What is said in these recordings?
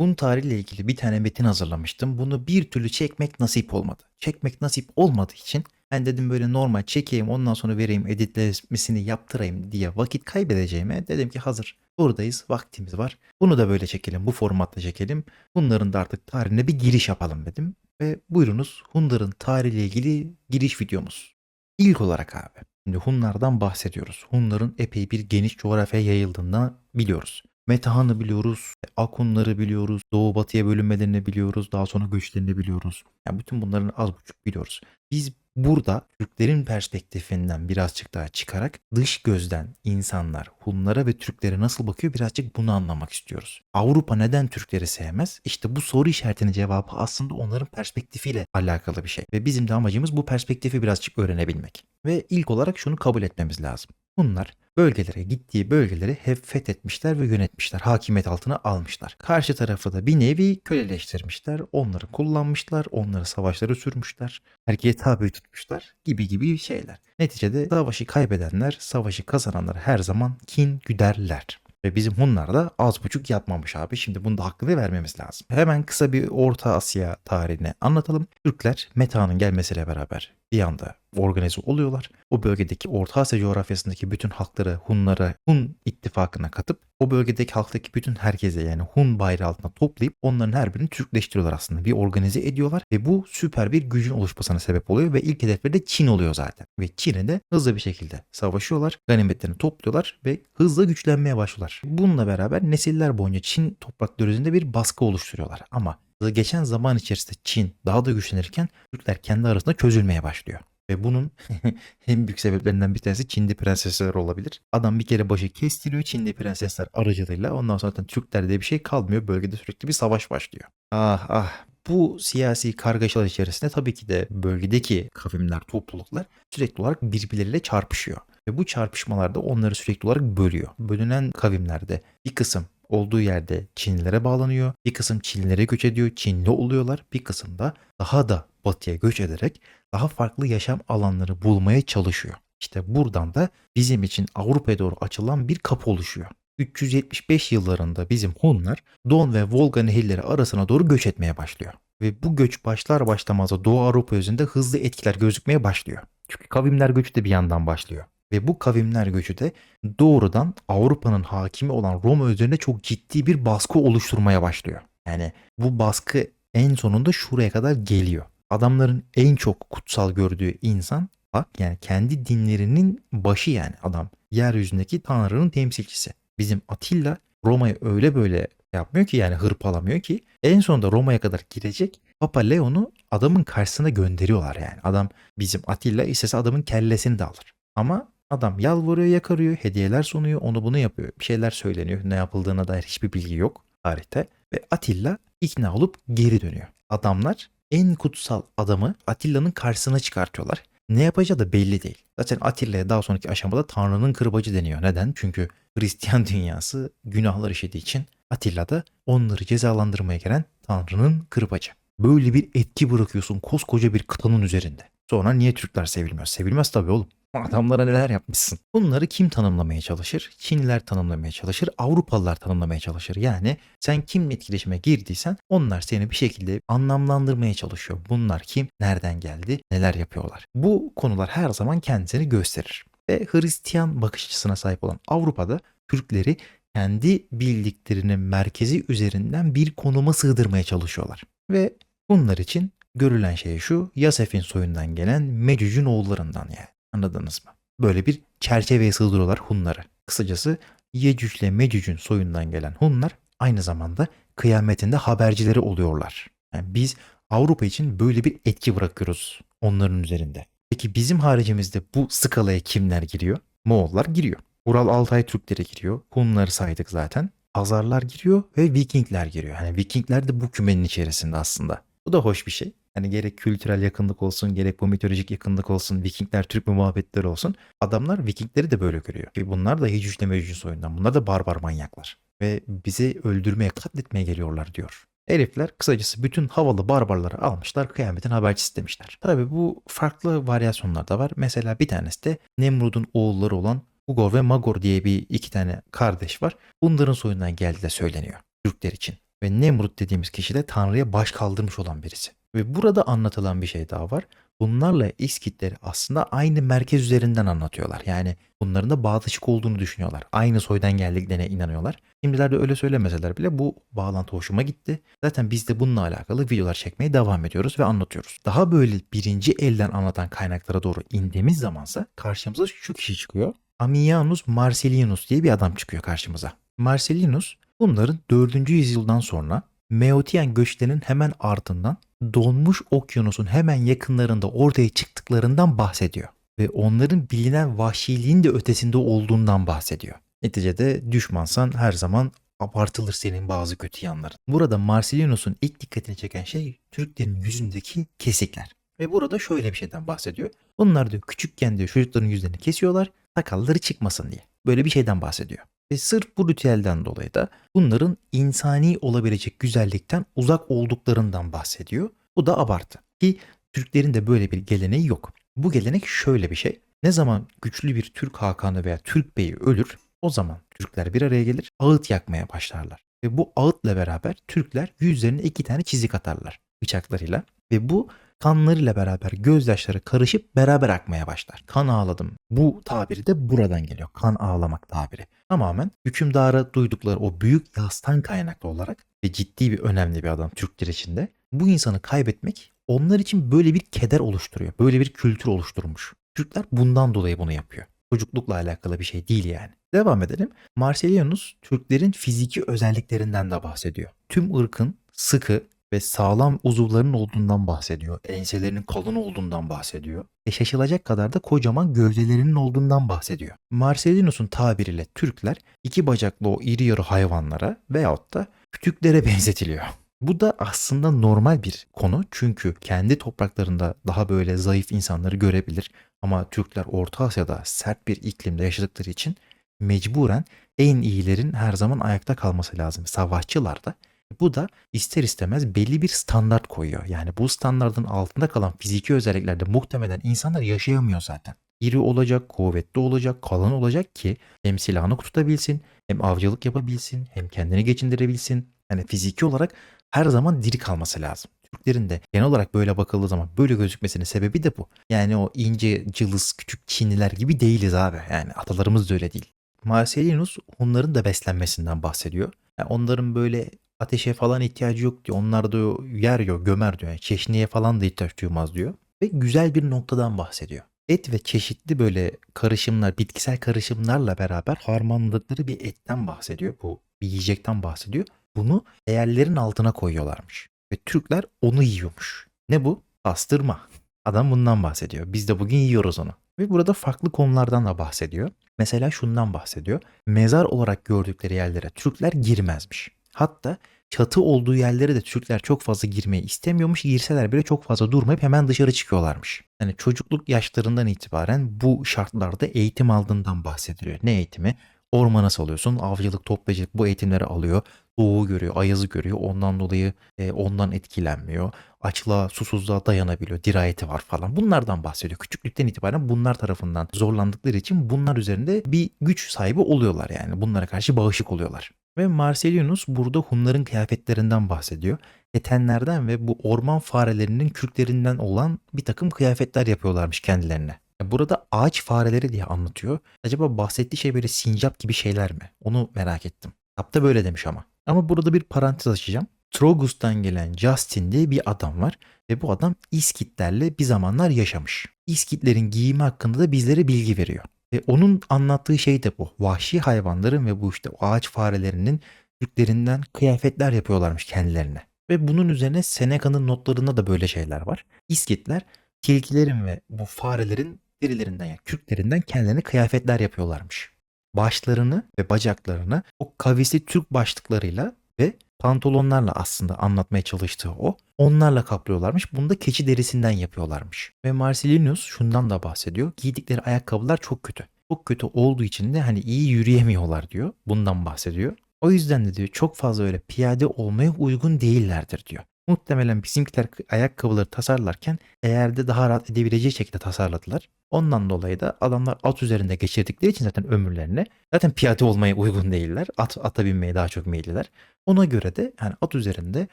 Hun tarihiyle ilgili bir tane metin hazırlamıştım. Bunu bir türlü çekmek nasip olmadı. Çekmek nasip olmadığı için ben dedim böyle normal çekeyim ondan sonra vereyim editlemesini yaptırayım diye vakit kaybedeceğime dedim ki hazır buradayız vaktimiz var. Bunu da böyle çekelim bu formatta çekelim. Bunların da artık tarihine bir giriş yapalım dedim. Ve buyurunuz Hunların tarihiyle ilgili giriş videomuz. İlk olarak abi. Şimdi Hunlardan bahsediyoruz. Hunların epey bir geniş coğrafyaya yayıldığını biliyoruz. Metahan'ı biliyoruz, Akunları biliyoruz, Doğu Batı'ya bölünmelerini biliyoruz, daha sonra göçlerini biliyoruz. Yani bütün bunların az buçuk biliyoruz. Biz burada Türklerin perspektifinden birazcık daha çıkarak dış gözden insanlar Hunlara ve Türklere nasıl bakıyor birazcık bunu anlamak istiyoruz. Avrupa neden Türkleri sevmez? İşte bu soru işaretinin cevabı aslında onların perspektifiyle alakalı bir şey. Ve bizim de amacımız bu perspektifi birazcık öğrenebilmek. Ve ilk olarak şunu kabul etmemiz lazım. Bunlar bölgelere gittiği bölgeleri hep fethetmişler ve yönetmişler. Hakimiyet altına almışlar. Karşı tarafı da bir nevi köleleştirmişler. Onları kullanmışlar. Onları savaşlara sürmüşler. Erkeğe tabi tutmuşlar gibi gibi şeyler. Neticede savaşı kaybedenler, savaşı kazananlar her zaman kin güderler. Ve bizim Hunlar da az buçuk yapmamış abi. Şimdi bunu da hakkını vermemiz lazım. Hemen kısa bir Orta Asya tarihini anlatalım. Türkler Meta'nın gelmesiyle beraber bir anda organize oluyorlar. O bölgedeki Orta Asya coğrafyasındaki bütün halkları Hunlara, Hun ittifakına katıp o bölgedeki halktaki bütün herkese yani Hun bayrağı altına toplayıp onların her birini Türkleştiriyorlar aslında. Bir organize ediyorlar ve bu süper bir gücün oluşmasına sebep oluyor ve ilk hedefleri de Çin oluyor zaten. Ve Çin'e de hızlı bir şekilde savaşıyorlar, ganimetlerini topluyorlar ve hızla güçlenmeye başlıyorlar. Bununla beraber nesiller boyunca Çin toprakları üzerinde bir baskı oluşturuyorlar. Ama geçen zaman içerisinde Çin daha da güçlenirken Türkler kendi arasında çözülmeye başlıyor. Ve bunun en büyük sebeplerinden bir tanesi Çinli prensesler olabilir. Adam bir kere başı kestiriyor Çinli prensesler aracılığıyla. Ondan sonra zaten Türkler diye bir şey kalmıyor. Bölgede sürekli bir savaş başlıyor. Ah ah bu siyasi kargaşalar içerisinde tabii ki de bölgedeki kavimler, topluluklar sürekli olarak birbirleriyle çarpışıyor. Ve bu çarpışmalarda onları sürekli olarak bölüyor. Bölünen kavimlerde bir kısım olduğu yerde Çinlilere bağlanıyor. Bir kısım Çinlilere göç ediyor. Çinli oluyorlar. Bir kısım da daha da batıya göç ederek daha farklı yaşam alanları bulmaya çalışıyor. İşte buradan da bizim için Avrupa'ya doğru açılan bir kapı oluşuyor. 375 yıllarında bizim Hunlar Don ve Volga nehirleri arasına doğru göç etmeye başlıyor. Ve bu göç başlar başlamaz da Doğu Avrupa üzerinde hızlı etkiler gözükmeye başlıyor. Çünkü kavimler göçü de bir yandan başlıyor. Ve bu kavimler göçü de doğrudan Avrupa'nın hakimi olan Roma üzerinde çok ciddi bir baskı oluşturmaya başlıyor. Yani bu baskı en sonunda şuraya kadar geliyor. Adamların en çok kutsal gördüğü insan bak yani kendi dinlerinin başı yani adam. Yeryüzündeki tanrının temsilcisi. Bizim Atilla Roma'yı öyle böyle yapmıyor ki yani hırpalamıyor ki en sonunda Roma'ya kadar girecek Papa Leon'u adamın karşısına gönderiyorlar yani. Adam bizim Atilla istese adamın kellesini de alır. Ama adam yalvarıyor yakarıyor hediyeler sunuyor onu bunu yapıyor. Bir şeyler söyleniyor ne yapıldığına dair hiçbir bilgi yok tarihte. Ve Atilla ikna olup geri dönüyor. Adamlar en kutsal adamı Atilla'nın karşısına çıkartıyorlar. Ne yapacağı da belli değil. Zaten Atilla'ya daha sonraki aşamada Tanrı'nın kırbacı deniyor. Neden? Çünkü Hristiyan dünyası günahlar işlediği için Atilla da onları cezalandırmaya gelen Tanrı'nın kırbacı. Böyle bir etki bırakıyorsun koskoca bir kıtanın üzerinde. Sonra niye Türkler sevilmez? Sevilmez tabii oğlum. Adamlara neler yapmışsın? Bunları kim tanımlamaya çalışır? Çinliler tanımlamaya çalışır, Avrupalılar tanımlamaya çalışır. Yani sen kimle etkileşime girdiysen onlar seni bir şekilde anlamlandırmaya çalışıyor. Bunlar kim, nereden geldi, neler yapıyorlar? Bu konular her zaman kendisini gösterir. Ve Hristiyan bakış açısına sahip olan Avrupa'da Türkleri kendi bildiklerinin merkezi üzerinden bir konuma sığdırmaya çalışıyorlar. Ve bunlar için görülen şey şu, Yasef'in soyundan gelen Mecüc'ün oğullarından yani. Anladınız mı? Böyle bir çerçeveye sığdırıyorlar Hunları. Kısacası Yecüc ile Mecüc'ün soyundan gelen Hunlar aynı zamanda kıyametinde habercileri oluyorlar. Yani biz Avrupa için böyle bir etki bırakıyoruz onların üzerinde. Peki bizim haricimizde bu skalaya kimler giriyor? Moğollar giriyor. Ural Altay Türkleri giriyor. Hunları saydık zaten. Hazarlar giriyor ve Vikingler giriyor. Hani Vikingler de bu kümenin içerisinde aslında. Bu da hoş bir şey. Hani gerek kültürel yakınlık olsun, gerek bu mitolojik yakınlık olsun, Vikingler Türk mü muhabbetleri olsun. Adamlar Vikingleri de böyle görüyor. Ve bunlar da Hicücle Mecüc soyundan. Bunlar da barbar manyaklar. Ve bizi öldürmeye, katletmeye geliyorlar diyor. Herifler kısacası bütün havalı barbarları almışlar kıyametin habercisi demişler. Tabi bu farklı varyasyonlar da var. Mesela bir tanesi de Nemrud'un oğulları olan Ugor ve Magor diye bir iki tane kardeş var. Bunların soyundan geldiği de söyleniyor Türkler için. Ve Nemrut dediğimiz kişi de Tanrı'ya baş kaldırmış olan birisi. Ve burada anlatılan bir şey daha var. Bunlarla İskitleri aslında aynı merkez üzerinden anlatıyorlar. Yani bunların da bağdaşık olduğunu düşünüyorlar. Aynı soydan geldiklerine inanıyorlar. Şimdiler de öyle söylemeseler bile bu bağlantı hoşuma gitti. Zaten biz de bununla alakalı videolar çekmeye devam ediyoruz ve anlatıyoruz. Daha böyle birinci elden anlatan kaynaklara doğru indiğimiz zamansa karşımıza şu kişi çıkıyor. Ammianus Marcellinus diye bir adam çıkıyor karşımıza. Marcellinus bunların 4. yüzyıldan sonra Meotian göçlerinin hemen ardından donmuş okyanusun hemen yakınlarında ortaya çıktıklarından bahsediyor. Ve onların bilinen vahşiliğin de ötesinde olduğundan bahsediyor. Neticede düşmansan her zaman abartılır senin bazı kötü yanların. Burada Marcellinus'un ilk dikkatini çeken şey Türklerin yüzündeki kesikler. Ve burada şöyle bir şeyden bahsediyor. Bunlar diyor küçükken diyor çocukların yüzlerini kesiyorlar sakalları çıkmasın diye. Böyle bir şeyden bahsediyor. Ve sırf bu ritüelden dolayı da bunların insani olabilecek güzellikten uzak olduklarından bahsediyor. Bu da abartı. Ki Türklerin de böyle bir geleneği yok. Bu gelenek şöyle bir şey. Ne zaman güçlü bir Türk hakanı veya Türk beyi ölür o zaman Türkler bir araya gelir ağıt yakmaya başlarlar. Ve bu ağıtla beraber Türkler yüzlerine iki tane çizik atarlar bıçaklarıyla. Ve bu kanlarıyla beraber gözyaşları karışıp beraber akmaya başlar. Kan ağladım. Bu tabiri de buradan geliyor. Kan ağlamak tabiri. Tamamen hükümdara duydukları o büyük yastan kaynaklı olarak ve ciddi bir önemli bir adam Türkler içinde. Bu insanı kaybetmek onlar için böyle bir keder oluşturuyor. Böyle bir kültür oluşturmuş. Türkler bundan dolayı bunu yapıyor. Çocuklukla alakalı bir şey değil yani. Devam edelim. Marcellinus Türklerin fiziki özelliklerinden de bahsediyor. Tüm ırkın sıkı ve sağlam uzuvlarının olduğundan bahsediyor. Enselerinin kalın olduğundan bahsediyor. Ve şaşılacak kadar da kocaman gövdelerinin olduğundan bahsediyor. Marcellinus'un tabiriyle Türkler iki bacaklı o iri yarı hayvanlara veyahut da kütüklere benzetiliyor. Bu da aslında normal bir konu çünkü kendi topraklarında daha böyle zayıf insanları görebilir ama Türkler Orta Asya'da sert bir iklimde yaşadıkları için mecburen en iyilerin her zaman ayakta kalması lazım. Savaşçılar da bu da ister istemez belli bir standart koyuyor. Yani bu standartın altında kalan fiziki özelliklerde muhtemelen insanlar yaşayamıyor zaten. İri olacak, kuvvetli olacak, kalın olacak ki hem silahını tutabilsin, hem avcılık yapabilsin, hem kendini geçindirebilsin. Yani fiziki olarak her zaman diri kalması lazım. Türklerin de genel olarak böyle bakıldığı zaman böyle gözükmesinin sebebi de bu. Yani o ince, cılız, küçük Çinliler gibi değiliz abi. Yani atalarımız da öyle değil. Marcellinus onların da beslenmesinden bahsediyor. Yani onların böyle ateşe falan ihtiyacı yok diyor. Onlar da yer yok, gömer diyor. Yani çeşniye falan da ihtiyaç duymaz diyor. Ve güzel bir noktadan bahsediyor. Et ve çeşitli böyle karışımlar, bitkisel karışımlarla beraber harmanladıkları bir etten bahsediyor. Bu bir yiyecekten bahsediyor. Bunu değerlerin altına koyuyorlarmış. Ve Türkler onu yiyormuş. Ne bu? Pastırma. Adam bundan bahsediyor. Biz de bugün yiyoruz onu. Ve burada farklı konulardan da bahsediyor. Mesela şundan bahsediyor. Mezar olarak gördükleri yerlere Türkler girmezmiş. Hatta çatı olduğu yerlere de Türkler çok fazla girmeyi istemiyormuş. Girseler bile çok fazla durmayıp hemen dışarı çıkıyorlarmış. Yani çocukluk yaşlarından itibaren bu şartlarda eğitim aldığından bahsediliyor. Ne eğitimi? Ormana salıyorsun, avcılık, toplayıcılık bu eğitimleri alıyor. Doğu görüyor, ayazı görüyor. Ondan dolayı e, ondan etkilenmiyor. Açlığa, susuzluğa dayanabiliyor. Dirayeti var falan. Bunlardan bahsediyor. Küçüklükten itibaren bunlar tarafından zorlandıkları için bunlar üzerinde bir güç sahibi oluyorlar yani. Bunlara karşı bağışık oluyorlar. Ve Marcellinus burada Hunların kıyafetlerinden bahsediyor. Etenlerden ve bu orman farelerinin kürklerinden olan bir takım kıyafetler yapıyorlarmış kendilerine. Burada ağaç fareleri diye anlatıyor. Acaba bahsettiği şey böyle sincap gibi şeyler mi? Onu merak ettim. Kitapta böyle demiş ama. Ama burada bir parantez açacağım. Trogus'tan gelen Justin diye bir adam var ve bu adam İskitlerle bir zamanlar yaşamış. İskitlerin giyimi hakkında da bizlere bilgi veriyor. Ve onun anlattığı şey de bu. Vahşi hayvanların ve bu işte ağaç farelerinin Türklerinden kıyafetler yapıyorlarmış kendilerine. Ve bunun üzerine Seneca'nın notlarında da böyle şeyler var. İskitler tilkilerin ve bu farelerin derilerinden yani kürklerinden kendilerine kıyafetler yapıyorlarmış. Başlarını ve bacaklarını o kavisli Türk başlıklarıyla ve pantolonlarla aslında anlatmaya çalıştığı o. Onlarla kaplıyorlarmış. Bunu da keçi derisinden yapıyorlarmış. Ve Marcellinus şundan da bahsediyor. Giydikleri ayakkabılar çok kötü. Çok kötü olduğu için de hani iyi yürüyemiyorlar diyor. Bundan bahsediyor. O yüzden de diyor çok fazla öyle piyade olmaya uygun değillerdir diyor. Muhtemelen bizimkiler ayakkabıları tasarlarken eğer de daha rahat edebileceği şekilde tasarladılar. Ondan dolayı da adamlar at üzerinde geçirdikleri için zaten ömürlerini zaten piyade olmaya uygun değiller. At, ata binmeye daha çok meyilliler. Ona göre de yani at üzerinde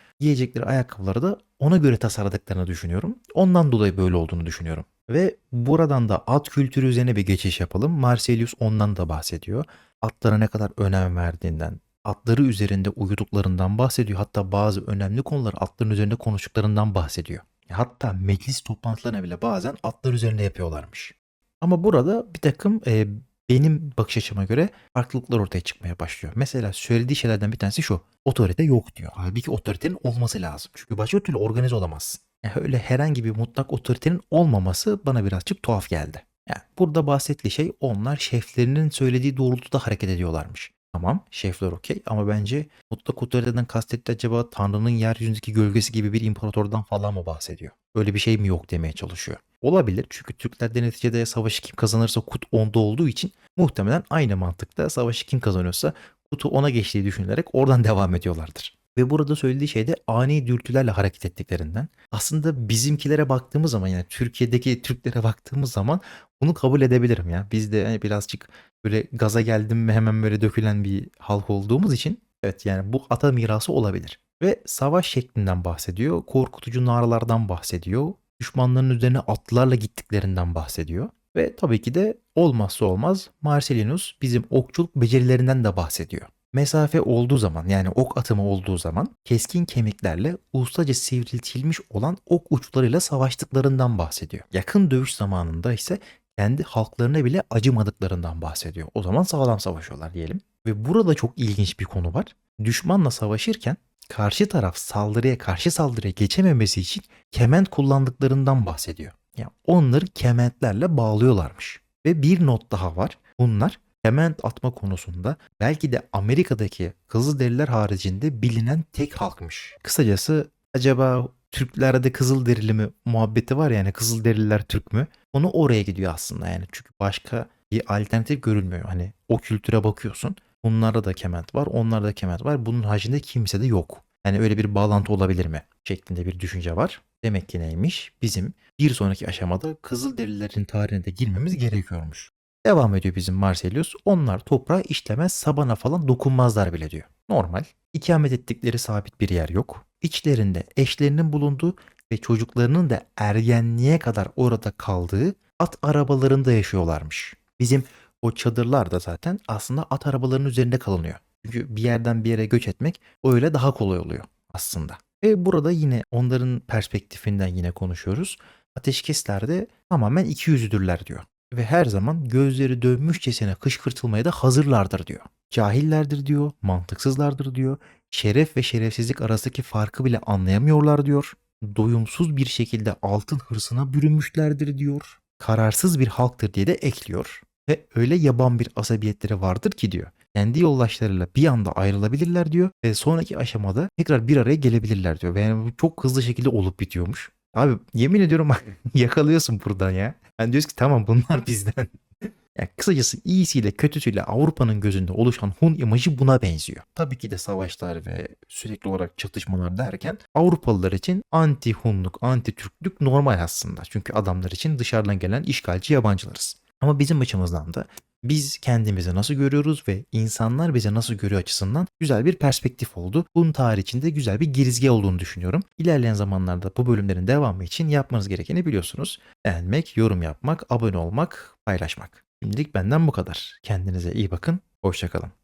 giyecekleri ayakkabıları da ona göre tasarladıklarını düşünüyorum. Ondan dolayı böyle olduğunu düşünüyorum. Ve buradan da at kültürü üzerine bir geçiş yapalım. Marselius ondan da bahsediyor. Atlara ne kadar önem verdiğinden, atları üzerinde uyuduklarından bahsediyor. Hatta bazı önemli konuları atların üzerinde konuştuklarından bahsediyor. Hatta meclis toplantılarına bile bazen atlar üzerinde yapıyorlarmış. Ama burada bir takım e, benim bakış açıma göre farklılıklar ortaya çıkmaya başlıyor. Mesela söylediği şeylerden bir tanesi şu. Otorite yok diyor. Halbuki otoritenin olması lazım. Çünkü başka türlü organize olamazsın. Yani öyle herhangi bir mutlak otoritenin olmaması bana birazcık tuhaf geldi. Yani burada bahsettiği şey onlar şeflerinin söylediği doğrultuda hareket ediyorlarmış. Tamam şefler okey ama bence mutlak otoriteden kastetti acaba Tanrı'nın yeryüzündeki gölgesi gibi bir imparatordan falan mı bahsediyor? Öyle bir şey mi yok demeye çalışıyor. Olabilir çünkü Türklerde neticede savaşı kim kazanırsa kut onda olduğu için muhtemelen aynı mantıkta savaşı kim kazanıyorsa kutu ona geçtiği düşünülerek oradan devam ediyorlardır. Ve burada söylediği şey de ani dürtülerle hareket ettiklerinden. Aslında bizimkilere baktığımız zaman yani Türkiye'deki Türklere baktığımız zaman bunu kabul edebilirim ya. Biz de hani birazcık böyle gaza geldim mi hemen böyle dökülen bir halk olduğumuz için evet yani bu ata mirası olabilir. Ve savaş şeklinden bahsediyor. Korkutucu naralardan bahsediyor. Düşmanların üzerine atlılarla gittiklerinden bahsediyor. Ve tabii ki de olmazsa olmaz Marcellinus bizim okçuluk becerilerinden de bahsediyor. Mesafe olduğu zaman yani ok atımı olduğu zaman keskin kemiklerle ustaca sivriltilmiş olan ok uçlarıyla savaştıklarından bahsediyor. Yakın dövüş zamanında ise kendi halklarına bile acımadıklarından bahsediyor. O zaman sağlam savaşıyorlar diyelim. Ve burada çok ilginç bir konu var. Düşmanla savaşırken karşı taraf saldırıya karşı saldırıya geçememesi için kement kullandıklarından bahsediyor. Yani onları kementlerle bağlıyorlarmış. Ve bir not daha var. Bunlar kement atma konusunda belki de Amerika'daki Kızılderililer haricinde bilinen tek halkmış. Kısacası acaba Türklerde Kızılderili mi muhabbeti var yani Kızılderililer Türk mü? Onu oraya gidiyor aslında yani. Çünkü başka bir alternatif görülmüyor. Hani o kültüre bakıyorsun. Bunlarda da kement var, onlarda da kement var. Bunun haricinde kimse de yok. Yani öyle bir bağlantı olabilir mi? Şeklinde bir düşünce var. Demek ki neymiş? Bizim bir sonraki aşamada Kızılderililerin tarihine de girmemiz gerekiyormuş. Devam ediyor bizim Marcelius. Onlar toprağı işlemez, sabana falan dokunmazlar bile diyor. Normal. İkamet ettikleri sabit bir yer yok. İçlerinde eşlerinin bulunduğu ve çocuklarının da ergenliğe kadar orada kaldığı at arabalarında yaşıyorlarmış. Bizim o çadırlar da zaten aslında at arabalarının üzerinde kalınıyor. Çünkü bir yerden bir yere göç etmek öyle daha kolay oluyor aslında. Ve burada yine onların perspektifinden yine konuşuyoruz. Ateşkeslerde tamamen iki yüzlüdürler diyor. Ve her zaman gözleri dönmüşçesine kışkırtılmaya da hazırlardır diyor. Cahillerdir diyor, mantıksızlardır diyor. Şeref ve şerefsizlik arasındaki farkı bile anlayamıyorlar diyor. Doyumsuz bir şekilde altın hırsına bürünmüşlerdir diyor. Kararsız bir halktır diye de ekliyor. Ve öyle yaban bir asabiyetleri vardır ki diyor. Kendi yoldaşlarıyla bir anda ayrılabilirler diyor ve sonraki aşamada tekrar bir araya gelebilirler diyor. Yani bu çok hızlı şekilde olup bitiyormuş. Abi yemin ediyorum yakalıyorsun buradan ya. Yani diyoruz ki tamam bunlar bizden. Yani kısacası iyisiyle kötüsüyle Avrupa'nın gözünde oluşan Hun imajı buna benziyor. Tabii ki de savaşlar ve sürekli olarak çatışmalar derken Avrupalılar için anti Hunluk, anti Türklük normal aslında. Çünkü adamlar için dışarıdan gelen işgalci yabancılarız. Ama bizim açımızdan da biz kendimizi nasıl görüyoruz ve insanlar bizi nasıl görüyor açısından güzel bir perspektif oldu. Bunun tarih içinde güzel bir girizge olduğunu düşünüyorum. İlerleyen zamanlarda bu bölümlerin devamı için yapmanız gerekeni biliyorsunuz. Beğenmek, yorum yapmak, abone olmak, paylaşmak. Şimdilik benden bu kadar. Kendinize iyi bakın. Hoşçakalın.